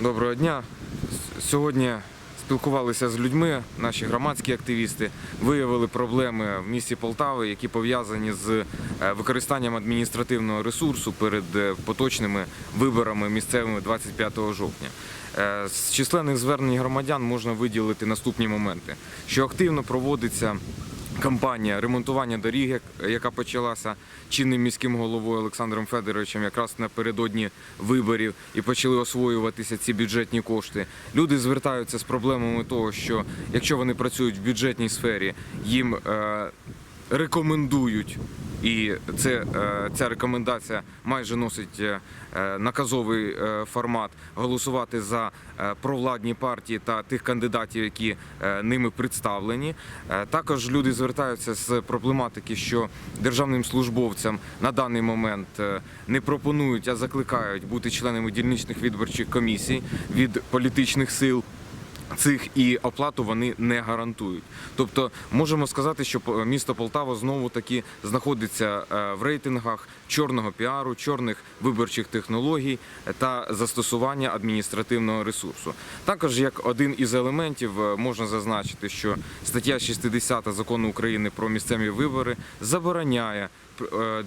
Доброго дня. Сьогодні спілкувалися з людьми, наші громадські активісти виявили проблеми в місті Полтави, які пов'язані з е, використанням адміністративного ресурсу перед е, поточними виборами місцевими 25 жовтня. Е, З численних звернень громадян можна виділити наступні моменти, що активно проводиться кампанія ремонтування доріг, яка почалася чинним міським головою Олександром Федоровичем якраз напередодні виборів і почали освоюватися ці бюджетні кошти. Люди звертаються з проблемами того, що якщо вони працюють в бюджетній сфері, їм е, рекомендують. І це, е, ця рекомендація майже носить е, е, наказовий формат голосувати за провладні партії та тих кандидатів, які ними представлені. Також люди звертаються з проблематики, що державним службовцям на даний момент не пропонують, а закликають бути членами дільничних виборчих комісій від політичних сил цих і оплату вони не гарантують. Тобто можемо сказати, що місто Полтава знову таки знаходиться е, в рейтингах чорного піару, чорних виборчих технологій та застосування адміністративного ресурсу. Також як один із елементів е, можна зазначити, що стаття 60 закону України про місцеві вибори забороняє е,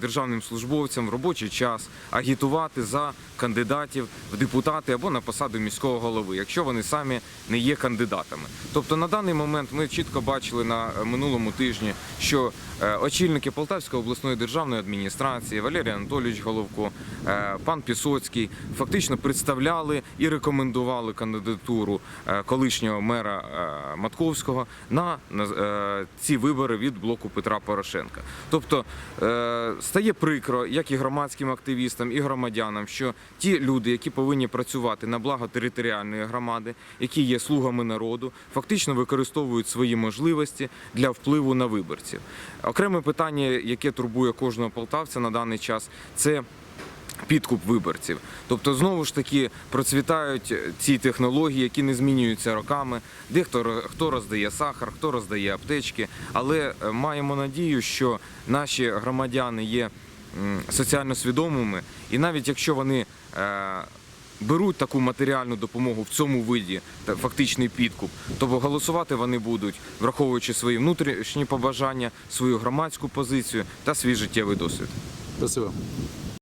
державним службовцям в робочий час агітувати за кандидатів в депутати або на посаду міського голови, якщо вони самі не є кандидатами. Тобто на даний момент ми чітко бачили на е, минулому тижні, що е, очільники Полтавської обласної державної адміністрації Валерій Анатолійович Головко, е, пан Пісоцький фактично представляли і рекомендували кандидатуру е, колишнього мера е, Матковського на е, ці вибори від блоку Петра Порошенка. Тобто е, стає прикро, як і громадським активістам, і громадянам, що ті люди, які повинні працювати на благо територіальної громади, які є слугами народу, фактично використовують свої можливості для впливу на виборців. Окреме питання, яке турбує кожного полтавця на даний час, це підкуп виборців. Тобто, знову ж таки процвітають ці технології, які не змінюються роками. Дехто хто роздає сахар, хто роздає аптечки, але е, маємо надію, що наші громадяни є соціально свідомими, і навіть якщо вони е, беруть таку матеріальну допомогу в цьому виді, фактичний підкуп, то голосувати вони будуть, враховуючи свої внутрішні побажання, свою громадську позицію та свій життєвий досвід. Спасибо.